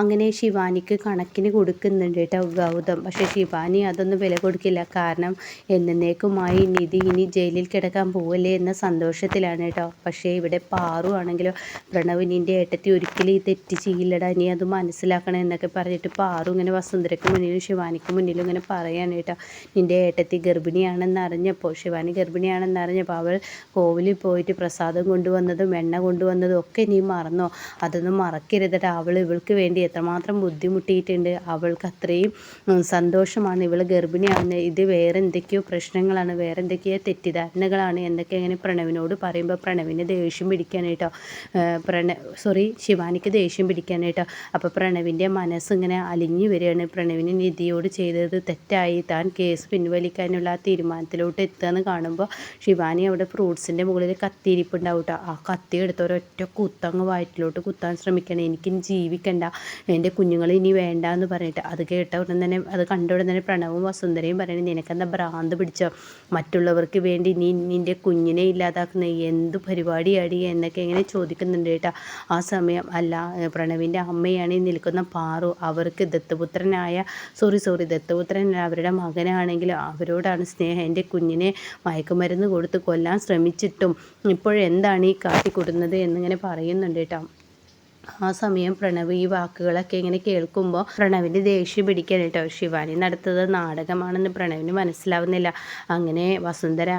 അങ്ങനെ ശിവാനിക്ക് കണക്കിന് കൊടുക്കുന്നുണ്ട് കേട്ടോ ഗൗതം. പക്ഷേ ശിവാനി അതൊന്നും വില കൊടുക്കില്ല. കാരണം എന്നേക്കുമായി നിധി ഇനി ജയിലിൽ കിടക്കാൻ പോവല്ലേ എന്ന സന്തോഷത്തിലാണ് കേട്ടോ പക്ഷേ ഇവിടെ പാറു ആണെങ്കിലോ പ്രണവിനിന്റെ ഏട്ടത്തി ഒരിക്കലും ഈ തെറ്റ് ചെയ്യില്ലടാ. നീ അത് മനസ്സിലാക്കണം എന്നൊക്കെ പറഞ്ഞിട്ട് പാറു ഇങ്ങനെ വസുന്ധരയ്ക്ക് മുന്നിലും ശിവാനിക്ക് മുന്നിലും ഇങ്ങനെ പറയാണ് കേട്ടോ നിന്റെ ഏട്ടത്തി ഗർഭിണിയാണെന്ന് അറിഞ്ഞപ്പോൾ ശിവാനി ഗർഭിണിയാണെന്ന് അറിഞ്ഞപ്പോൾ അവൾ കോവിലിൽ പോയിട്ട് പ്രസാദം കൊണ്ടുവന്നതും എണ്ണ കൊണ്ടുവന്നതും ഒക്കെ നീ മറന്നോ? അതൊന്നും മറക്കരുതടാ. അവൾ ഇവൾക്ക് വേണ്ടി എത്രമാത്രം ബുദ്ധിമുട്ടിയിട്ടുണ്ട്. അവൾക്ക് അത്രയും സന്തോഷമാണ്. ഇവൾ ഗർഭിണിയാണ്. ഇത് വേറെ എന്തൊക്കെയോ പ്രശ്നങ്ങളാണ്. വേറെ എന്തൊക്കെയോ തെറ്റിദ്ധാരണകളാണ്. എന്നൊക്കെ ഇങ്ങനെ പ്രണവിനോട് പറയുമ്പോൾ പ്രണവിന് ദേഷ്യം പിടിക്കാനായിട്ടോ പ്രണ സോറി ശിവാനിക്ക് ദേഷ്യം പിടിക്കാനായിട്ടോ അപ്പോൾ പ്രണവിന്റെ മനസ്സിങ്ങനെ അലിഞ്ഞു വരികയാണ്. പ്രണവിന് നിധിയോട് ചെയ്തത് തെറ്റായി. താൻ കേസ് പിൻവലിക്കാനുള്ള ആ തീരുമാനത്തിലോട്ട് എത്തുകയെന്ന് കാണുമ്പോൾ ശിവാനി അവിടെ ഫ്രൂട്ട്സിന്റെ മുകളിൽ കത്തിയിരിപ്പുണ്ടാവും കേട്ടോ. ആ കത്തി എടുത്ത് ഒരൊറ്റ കുത്തങ്ങ് വയറ്റിലോട്ട് കുത്താൻ ശ്രമിക്കണം എനിക്കിനി ജീവിക്കണ്ട. എന്റെ കുഞ്ഞുങ്ങൾ ഇനി വേണ്ട എന്ന് പറഞ്ഞിട്ട് അത് കേട്ട ഉടൻ തന്നെ അത് കണ്ട ഉടൻ തന്നെ പ്രണവും വസുന്ധരയും പറയണേ നിനക്കെന്താ ഭ്രാന്ത് പിടിച്ചോ? മറ്റുള്ളവർക്ക് വേണ്ടി നീ നിന്റെ കുഞ്ഞിനെ ഇല്ലാതാക്കുന്ന എന്ത് പരിപാടിയാടി? എന്നൊക്കെ ഇങ്ങനെ ചോദിക്കുന്നുണ്ട് കേട്ടോ. ആ സമയം അല്ല പ്രണവിന്റെ അമ്മയാണ് ഈ നിൽക്കുന്ന പാറു. അവർക്ക് ദത്തപുത്രനായ സോറി സോറി ദത്തപുത്രൻ അവരുടെ മകനാണെങ്കിൽ അവരോടാണ് സ്നേഹം. എന്റെ കുഞ്ഞിനെ മയക്കുമരുന്ന് കൊടുത്ത് കൊല്ലാൻ ശ്രമിച്ചിട്ടും ഇപ്പോഴെന്താണ് ഈ കാട്ടിക്കൂട്ടുന്നത് എന്നിങ്ങനെ പറയുന്നുണ്ട് കേട്ടോ. ആ സമയം പ്രണവ് ഈ വാക്കുകളൊക്കെ ഇങ്ങനെ കേൾക്കുമ്പോൾ പ്രണവിന്റെ ദേഷ്യം പിടിക്കാൻ കേട്ടോ. ശിവാനി നടത്തത് നാടകമാണെന്ന് പ്രണവിന് മനസ്സിലാവുന്നില്ല. അങ്ങനെ വസുന്ധര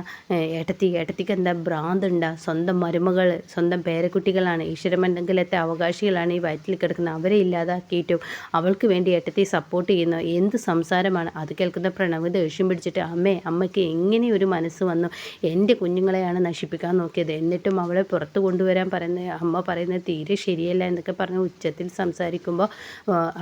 ഏട്ടത്തി ഏട്ടത്തിക്ക് എന്താ ഭ്രാന്തുണ്ട? സ്വന്തം മരുമകൾ സ്വന്തം പേരക്കുട്ടികളാണ് ഈശ്വരമണ്ഡലത്തെ അവകാശികളാണ് ഈ വയറ്റിൽ കിടക്കുന്നത്. അവരെ ഇല്ലാതാക്കിയിട്ടും അവൾക്ക് വേണ്ടി ഏട്ടത്തി സപ്പോർട്ട് ചെയ്യുന്ന എന്ത് സംസാരമാണ്? അത് കേൾക്കുന്ന പ്രണവ് ദേഷ്യം പിടിച്ചിട്ട് അമ്മേ അമ്മയ്ക്ക് എങ്ങനെ ഒരു മനസ്സ് വന്നു? എന്റെ കുഞ്ഞുങ്ങളെയാണ് നശിപ്പിക്കാൻ നോക്കിയത്. എന്നിട്ടും അവളെ പുറത്ത് കൊണ്ടുവരാൻ പറയുന്ന അമ്മ പറയുന്നത് തീരെ ശരിയല്ല എന്നൊക്കെ പറഞ്ഞ് ഉച്ചത്തിൽ സംസാരിക്കുമ്പോൾ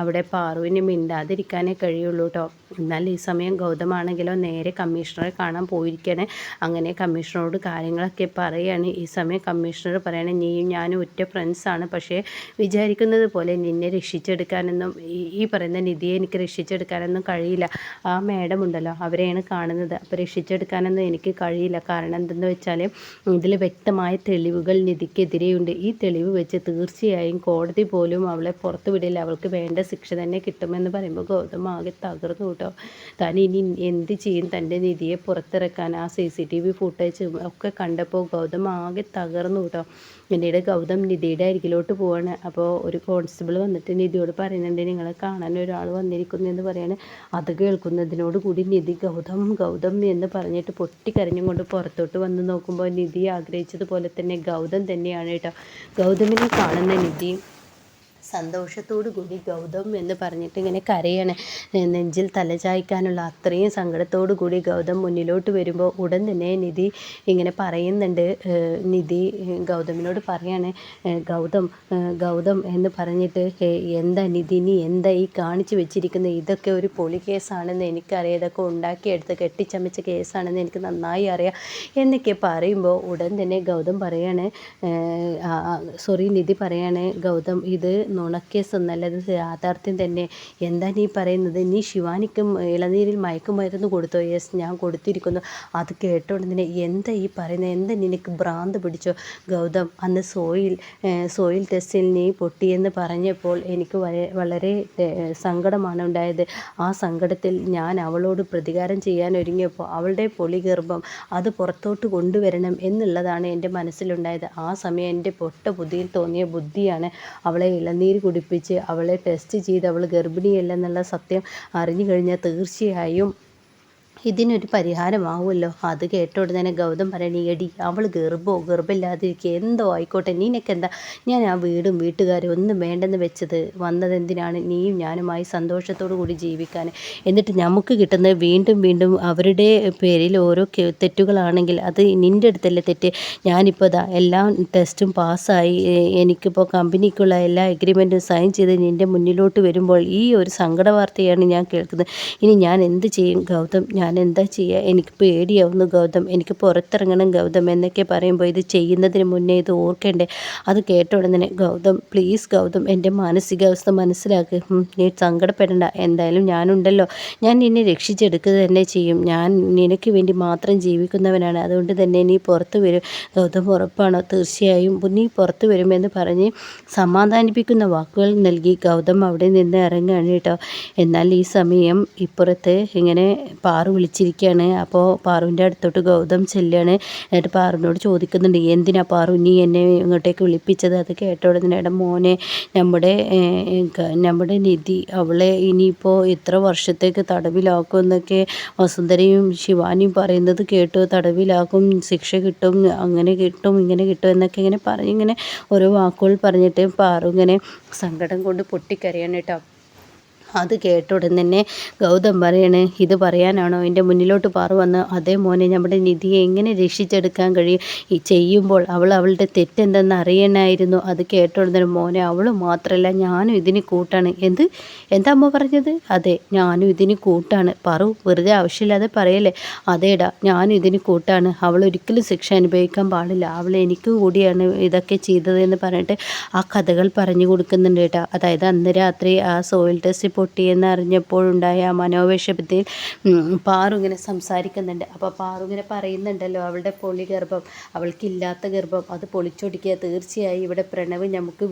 അവിടെ പാറുവിന് മിണ്ടാതിരിക്കാനേ കഴിയുള്ളൂ കേട്ടോ എന്നാൽ ഈ സമയം ഗൗതമാണെങ്കിലോ നേരെ കമ്മീഷണറെ കാണാൻ പോയിരിക്കണേ. അങ്ങനെ കമ്മീഷണറോട് കാര്യങ്ങളൊക്കെ പറയുകയാണ് ഈ സമയം കമ്മീഷണർ പറയണേ നീയും ഞാനും ഒറ്റ ഫ്രണ്ട്സാണ് പക്ഷേ വിചാരിക്കുന്നത് പോലെ നിന്നെ രക്ഷിച്ചെടുക്കാനൊന്നും ഈ പറയുന്ന നിധിയെ എനിക്ക് രക്ഷിച്ചെടുക്കാനൊന്നും കഴിയില്ല. ആ മേഡം ഉണ്ടല്ലോ അവരെയാണ് കാണുന്നത്. അപ്പോൾ രക്ഷിച്ചെടുക്കാനൊന്നും എനിക്ക് കഴിയില്ല. കാരണം എന്തെന്ന് വെച്ചാൽ ഇതിൽ വ്യക്തമായ തെളിവുകൾ നിധിക്കെതിരെയുണ്ട്. ഈ തെളിവ് വെച്ച് തീർച്ചയായും കോടതി പോലും അവളെ പുറത്തു വിടില്ല. അവൾക്ക് വേണ്ട ശിക്ഷ തന്നെ കിട്ടുമെന്ന് പറയുമ്പോൾ ഗൗതമ ആകെ തകർന്നു കേട്ടോ. താൻ ഇനി എന്ത് ചെയ്യും? തന്റെ നിധിയെ പുറത്തിറക്കാൻ ആ C C T V footage ഒക്കെ കണ്ടപ്പോൾ ഗൗതമ ആകെ തകർന്നു കേട്ടോ. പിന്നീട് ഗൗതം നിധിയുടെ അരികിലോട്ട് പോവാണ്. അപ്പോൾ ഒരു കോൺസ്റ്റബിൾ വന്നിട്ട് നിധിയോട് പറയുന്നുണ്ട് നിങ്ങളെ കാണാൻ ഒരാൾ വന്നിരിക്കുന്നു എന്ന് പറയാണ്. അത് കേൾക്കുന്നതിനോട് കൂടി നിധി ഗൗതം ഗൗതം എന്ന് പറഞ്ഞിട്ട് പൊട്ടിക്കരഞ്ഞും കൊണ്ട് പുറത്തോട്ട് വന്ന് നോക്കുമ്പോൾ നിധി ആഗ്രഹിച്ചതുപോലെ തന്നെ ഗൗതം തന്നെയാണ് കേട്ടോ. ഗൗതമിനെ കാണുന്ന നിധി സന്തോഷത്തോടു കൂടി ഗൗതം എന്ന് പറഞ്ഞിട്ട് ഇങ്ങനെ കരയണേ. നെഞ്ചിൽ തലചായ്ക്കാനുള്ള അത്രയും സങ്കടത്തോടു കൂടി ഗൗതം മുന്നിലോട്ട് വരുമ്പോൾ ഉടൻ തന്നെ നിധി ഇങ്ങനെ പറയുന്നുണ്ട്. നിധി ഗൗതമിനോട് പറയാണ് ഗൗതം ഗൗതം എന്ന് പറഞ്ഞിട്ട് എന്താ നിധി നീ എന്താ ഈ കാണിച്ചു വെച്ചിരിക്കുന്നത് ഇതൊക്കെ ഒരു പൊളി കേസാണെന്ന് എനിക്കറിയാം. ഇതൊക്കെ ഉണ്ടാക്കിയെടുത്ത് കെട്ടിച്ചമച്ച കേസാണെന്ന് എനിക്ക് നന്നായി അറിയാം എന്നൊക്കെ പറയുമ്പോൾ ഉടൻ തന്നെ ഗൗതം പറയാണ് സോറി നിധി പറയാണ് ഗൗതം ഇത് നുണക്കേസൊന്നല്ല നല്ലത് യാഥാർത്ഥ്യം തന്നെ. എന്താ നീ പറയുന്നത്? നീ ശിവാനിക്കും ഇളനീരിൽ മയക്കുമരുന്ന് കൊടുത്തോ? യെസ് ഞാൻ കൊടുത്തിരിക്കുന്നു. അത് കേട്ടോണ്ട് തന്നെ എന്താ ഈ പറയുന്നത് എന്താ നിനക്ക് ഭ്രാന്ത് പിടിച്ചോ? ഗൗതം അന്ന് സോയിൽ സോയിൽ ടെസ്റ്റിൽ നീ പൊട്ടിയെന്ന് പറഞ്ഞപ്പോൾ എനിക്ക് വളരെ സങ്കടമാണ് ഉണ്ടായത്. ആ സങ്കടത്തിൽ ഞാൻ അവളോട് പ്രതികാരം ചെയ്യാൻ ഒരുങ്ങിയപ്പോൾ അവളുടെ പൊളിഗർഭം അത് പുറത്തോട്ട് കൊണ്ടുവരണം എന്നുള്ളതാണ് എന്റെ മനസ്സിലുണ്ടായത്. ആ സമയം എന്റെ പൊട്ട ബുദ്ധിയിൽ തോന്നിയ ബുദ്ധിയാണ് അവളെ ഇളനീർ നീര് കുടിപ്പിച്ച് അവളെ ടെസ്റ്റ് ചെയ്ത് അവൾ ഗർഭിണിയല്ലെന്നുള്ള സത്യം അറിഞ്ഞു കഴിഞ്ഞാൽ തീർച്ചയായും ഇതിനൊരു പരിഹാരമാവുമല്ലോ. അത് കേട്ട ഉടനെ ഗൗതം പറയണ എടി അവൾ ഗർഭമോ ഗർഭമില്ലാതിരിക്കുക എന്തോ ആയിക്കോട്ടെ. നീനൊക്കെ എന്താ ഞാൻ ആ വീടും വീട്ടുകാരും ഒന്നും വേണ്ടെന്ന് വെച്ചത് വന്നത് എന്തിനാണ് നീയും ഞാനുമായി സന്തോഷത്തോടു കൂടി ജീവിക്കാൻ. എന്നിട്ട് നമുക്ക് കിട്ടുന്നത് വീണ്ടും വീണ്ടും അവരുടെ പേരിൽ ഓരോ തെറ്റുകളാണെങ്കിൽ അത് നിന്റെ അടുത്തല്ലേ തെറ്റ്. ഞാനിപ്പോൾ ഇതാ എല്ലാ ടെസ്റ്റും പാസ്സായി. എനിക്കിപ്പോൾ കമ്പനിക്കുള്ള എല്ലാ എഗ്രിമെന്റും സൈൻ ചെയ്ത് നിന്റെ മുന്നിലോട്ട് വരുമ്പോൾ ഈ ഒരു സങ്കട വാർത്തയാണ് ഞാൻ കേൾക്കുന്നത്. ഇനി ഞാൻ എന്ത് ചെയ്യും? ഗൗതം ഞാൻ എന്താ ചെയ്യുക എനിക്ക് പേടിയാവുന്നു ഗൗതം. എനിക്ക് പുറത്തിറങ്ങണം ഗൗതം എന്നൊക്കെ പറയുമ്പോൾ ഇത് ചെയ്യുന്നതിന് മുന്നേ ഇത് ഓർക്കേണ്ടേ? അത് കേട്ട ഉടനെ ഗൗതം പ്ലീസ് ഗൗതം എന്റെ മാനസികാവസ്ഥ മനസ്സിലാക്ക്. നീ സങ്കടപ്പെടണ്ട. എന്തായാലും ഞാനുണ്ടല്ലോ. ഞാൻ നിന്നെ രക്ഷിച്ചെടുക്കുക തന്നെ ചെയ്യും. ഞാൻ നിനക്ക് വേണ്ടി മാത്രം ജീവിക്കുന്നവനാണ്. അതുകൊണ്ട് തന്നെ നീ പുറത്തു വരും. ഗൗതം ഉറപ്പാണോ? തീർച്ചയായും. നീ പുറത്തു വരുമെന്ന് പറഞ്ഞ് സമാധാനിപ്പിക്കുന്ന വാക്കുകൾ നൽകി ഗൗതം അവിടെ നിന്ന് ഇറങ്ങുകയാണ് കേട്ടോ. എന്നാൽ ഈ സമയം ഇപ്പുറത്ത് ഇങ്ങനെ പാറു വിളിച്ചിരിക്കുകയാണ് അപ്പോൾ പാറുവിന്റെ അടുത്തോട്ട് ഗൗതം ചെല്ലുകയാണ്. എന്നിട്ട് പാറുവിനോട് ചോദിക്കുന്നുണ്ട് എന്തിനാ പാറു നീ എന്നെ ഇങ്ങോട്ടേക്ക് വിളിപ്പിച്ചത്? അത് കേട്ട ഉടനെ മോനെ നമ്മുടെ നമ്മുടെ നിധി അവളെ ഇനിയിപ്പോൾ ഇത്ര വർഷത്തേക്ക് തടവിലാക്കും എന്നൊക്കെ വസുന്ധരയും ശിവാനിയും പറയുന്നത് കേട്ടു. തടവിലാക്കും ശിക്ഷ കിട്ടും അങ്ങനെ കിട്ടും ഇങ്ങനെ കിട്ടും എന്നൊക്കെ ഇങ്ങനെ പറഞ്ഞ് ഇങ്ങനെ ഓരോ വാക്കുകൾ പറഞ്ഞിട്ട് പാറു ഇങ്ങനെ സങ്കടം കൊണ്ട് പൊട്ടിക്കരയാണ് കേട്ടോ. അത് കേട്ട തന്നെ ഗൗതം പറയണേ ഇത് പറയാനാണോ? എന്റെ മുന്നിലോട്ട് പാറു വന്ന് അതേ മോനെ നമ്മുടെ നിധിയെ എങ്ങനെ രക്ഷിച്ചെടുക്കാൻ കഴിയും? ഈ ചെയ്യുമ്പോൾ അവൾ അവളുടെ തെറ്റെന്തെന്ന് അറിയണമായിരുന്നു. അത് കേട്ട ഉടനെ മോനെ അവൾ മാത്രമല്ല ഞാനും ഇതിന് കൂട്ടാണ്. എന്ത്? എന്താ അമ്മ പറഞ്ഞത്? അതെ ഞാനും ഇതിന് കൂട്ടാണ്. പറു വെറുതെ ആവശ്യമില്ലാതെ പറയല്ലേ? അതേടാ ഞാനും ഇതിന് കൂട്ടാണ്. അവൾ ഒരിക്കലും ശിക്ഷ അനുഭവിക്കാൻ പാടില്ല. അവൾ എനിക്ക് കൂടിയാണ് ഇതൊക്കെ ചെയ്തതെന്ന് പറഞ്ഞിട്ട് ആ കഥകൾ പറഞ്ഞു കൊടുക്കുന്നുണ്ട് കേട്ടോ. അതായത് അന്ന് രാത്രി ആ സോയിൽ ടെസ്റ്റ് പൊട്ടിയെന്ന് അറിഞ്ഞപ്പോഴുണ്ടായ ആ മനോവിഷമത്തിൽ പാറു ഇങ്ങനെ സംസാരിക്കുന്നുണ്ട്. അപ്പോൾ പാറു ഇങ്ങനെ പറയുന്നുണ്ടല്ലോ അവളുടെ പൊളി ഗർഭം അവൾക്കില്ലാത്ത ഗർഭം അത് പൊളിച്ചൊടിക്കുക തീർച്ചയായും ഇവിടെ പ്രണവ് നമുക്ക്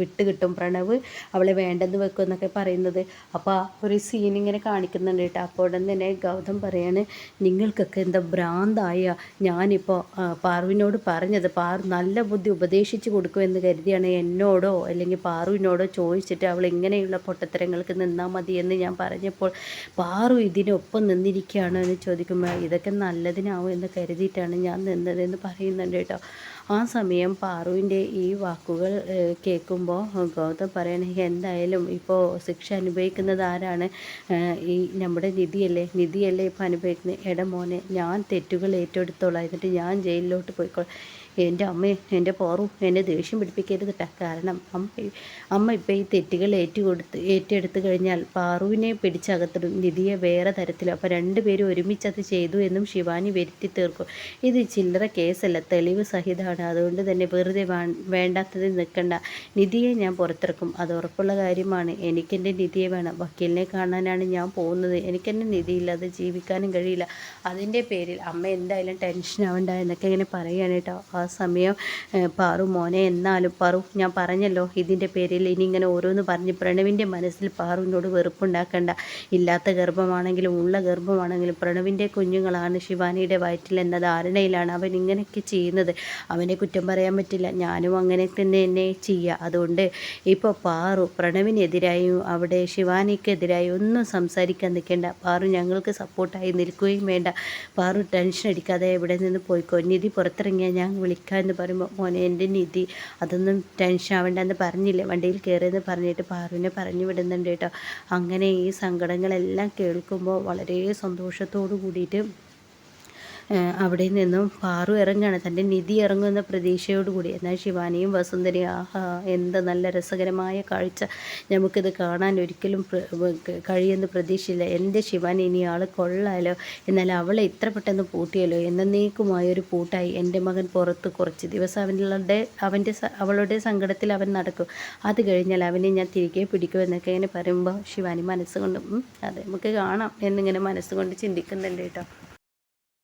വിട്ട് കിട്ടും. പ്രണവ് അവളെ വേണ്ടെന്ന് വെക്കും എന്നൊക്കെ പറയുന്നത്. അപ്പോൾ ആ ഒരു സീൻ ഇങ്ങനെ കാണിക്കുന്നുണ്ട് കേട്ടോ. അപ്പോൾ ഉടൻ തന്നെ ഗൗതം പറയാണ് നിങ്ങൾക്കൊക്കെ എന്താ ഭ്രാന്തായ? ഞാനിപ്പോൾ പാറുവിനോട് പറഞ്ഞത് പാറു നല്ല ബുദ്ധി ഉപദേശിച്ചു കൊടുക്കുമെന്ന് കരുതിയാണ് എന്നോടോ അല്ലെങ്കിൽ പാറുവിനോടോ ചോദിച്ചിട്ട് അവൾ ഇങ്ങനെയുള്ള പൊട്ടത്തരങ്ങൾക്ക് നിന്ന് നിന്നാൽ മതി എന്ന് ഞാൻ പറഞ്ഞപ്പോൾ പാറു ഇതിനൊപ്പം നിന്നിരിക്കുകയാണ്? എന്ന് ചോദിക്കുമ്പോൾ ഇതൊക്കെ നല്ലതിനാവും എന്ന് കരുതിയിട്ടാണ് ഞാൻ നിന്നതെന്ന് പറയുന്നുണ്ട് കേട്ടോ. ആ സമയം പാറുവിന്റെ ഈ വാക്കുകൾ കേൾക്കുമ്പോൾ ഗൗതം പറയണെങ്കിൽ എന്തായാലും ഇപ്പോൾ ശിക്ഷ അനുഭവിക്കുന്നത് ആരാണ്? ഈ നമ്മുടെ നിധിയല്ലേ നിധിയല്ലേ ഇപ്പോൾ അനുഭവിക്കുന്നത്? എടമോനെ ഞാൻ തെറ്റുകൾ ഏറ്റെടുത്തോളാം എന്നിട്ട് ഞാൻ ജയിലിലോട്ട് പോയിക്കോളാം. എന്റെ അമ്മയെ എന്റെ പോറു എന്നെ ദേഷ്യം പിടിപ്പിക്കരുത് കേട്ടാ കാരണം അമ്മ അമ്മ ഇപ്പം ഈ തെറ്റുകൾ ഏറ്റുകൊടുത്ത് ഏറ്റെടുത്തു കഴിഞ്ഞാൽ പാറുവിനെ പിടിച്ചകത്തിടും. നിധിയെ വേറെ തരത്തിലും. അപ്പോൾ രണ്ടുപേരും ഒരുമിച്ച് അത് ചെയ്തു എന്നും ശിവാനി വരുത്തി തീർക്കും. ഇത് ചില്ലറ കേസല്ല. തെളിവ് സഹിതമാണ് അതുകൊണ്ട് തന്നെ വെറുതെ വേണ്ടാത്തതിൽ നിൽക്കണ്ട. നിധിയെ ഞാൻ പുറത്തിറക്കും. അത് ഉറപ്പുള്ള കാര്യമാണ്. എനിക്കെന്റെ നിധിയെ വേണം. വക്കീലിനെ കാണാനാണ് ഞാൻ പോകുന്നത്. എനിക്കെന്റെ നിധിയില്ലാതെ ജീവിക്കാനും കഴിയില്ല. അതിന്റെ പേരിൽ അമ്മ എന്തായാലും ടെൻഷൻ ആവണ്ട എന്നൊക്കെ ഇങ്ങനെ പറയുകയാണ് കേട്ടോ. ആ സമയം പാറു മോനെ എന്നാലും പാറു ഞാൻ പറഞ്ഞല്ലോ ഇതിന്റെ പേരിൽ ഇനി ഇങ്ങനെ ഓരോന്ന് പറഞ്ഞ് പ്രണവിന്റെ മനസ്സിൽ പാറുവിനോട് വെറുപ്പുണ്ടാക്കണ്ട. ഇല്ലാത്ത ഗർഭമാണെങ്കിലും ഉള്ള ഗർഭമാണെങ്കിലും പ്രണവിന്റെ കുഞ്ഞുങ്ങളാണ് ശിവാനിയുടെ വയറ്റിൽ എന്ന ധാരണയിലാണ് അവൻ ഇങ്ങനെയൊക്കെ ചെയ്യുന്നത്. അവനെ കുറ്റം പറയാൻ പറ്റില്ല. ഞാനും അങ്ങനെ തന്നെ എന്നെ ചെയ്യുക. അതുകൊണ്ട് ഇപ്പോൾ പാറു പ്രണവിനെതിരായും അവിടെ ശിവാനിക്കെതിരായും ഒന്നും സംസാരിക്കാൻ നിൽക്കേണ്ട. പാറു ഞങ്ങൾക്ക് സപ്പോർട്ടായി നിൽക്കുകയും വേണ്ട. പാറു ടെൻഷൻ അടിക്കാതെ എവിടെ നിന്ന് പോയിക്കോ? നിധി പുറത്തിറങ്ങിയാൽ ഞാൻ വിളിക്കും എന്ന് പറയുമ്പോൾ മോനെ എന്റെ നിധി അതൊന്നും ടെൻഷൻ ആവേണ്ട എന്ന് പറഞ്ഞില്ലേ? വണ്ടിയിൽ കയറിയെന്ന് പറഞ്ഞിട്ട് പാറുവിനെ പറഞ്ഞു വിടുന്നുണ്ട് കേട്ടോ. അങ്ങനെ ഈ സങ്കടങ്ങളെല്ലാം കേൾക്കുമ്പോൾ വളരെ സന്തോഷത്തോടു കൂടിയിട്ട് അവിടെ നിന്നും പാറു ഇറങ്ങുകയാണ്. തന്റെ നിധി ഇറങ്ങുന്ന പ്രതീക്ഷയോടുകൂടി. എന്നാൽ ശിവാനിയും വസുന്ധരയും ആഹാ എന്ത് നല്ല രസകരമായ കാഴ്ച നമുക്കിത് കാണാൻ ഒരിക്കലും കഴിയുമെന്ന് പ്രതീക്ഷയില്ല. എന്റെ ശിവാനി ഇനി ആൾ കൊള്ളാലോ? എന്നാൽ അവളെ ഇത്ര പെട്ടെന്ന് പൂട്ടിയല്ലോ എന്നേക്കുമായൊരു പൂട്ടായി എന്റെ മകൻ പുറത്ത് കുറച്ച് ദിവസം അവനുടെ അവന്റെ അവളുടെ സങ്കടത്തിൽ അവൻ നടക്കും. അത് കഴിഞ്ഞാൽ അവനെ ഞാൻ തിരികെ പിടിക്കും എന്നൊക്കെ ഇങ്ങനെ പറയുമ്പോൾ ശിവാനി മനസ്സുകൊണ്ട് അതെ നമുക്ക് കാണാം എന്നിങ്ങനെ മനസ്സുകൊണ്ട് ചിന്തിക്കുന്നുണ്ട് കേട്ടോ.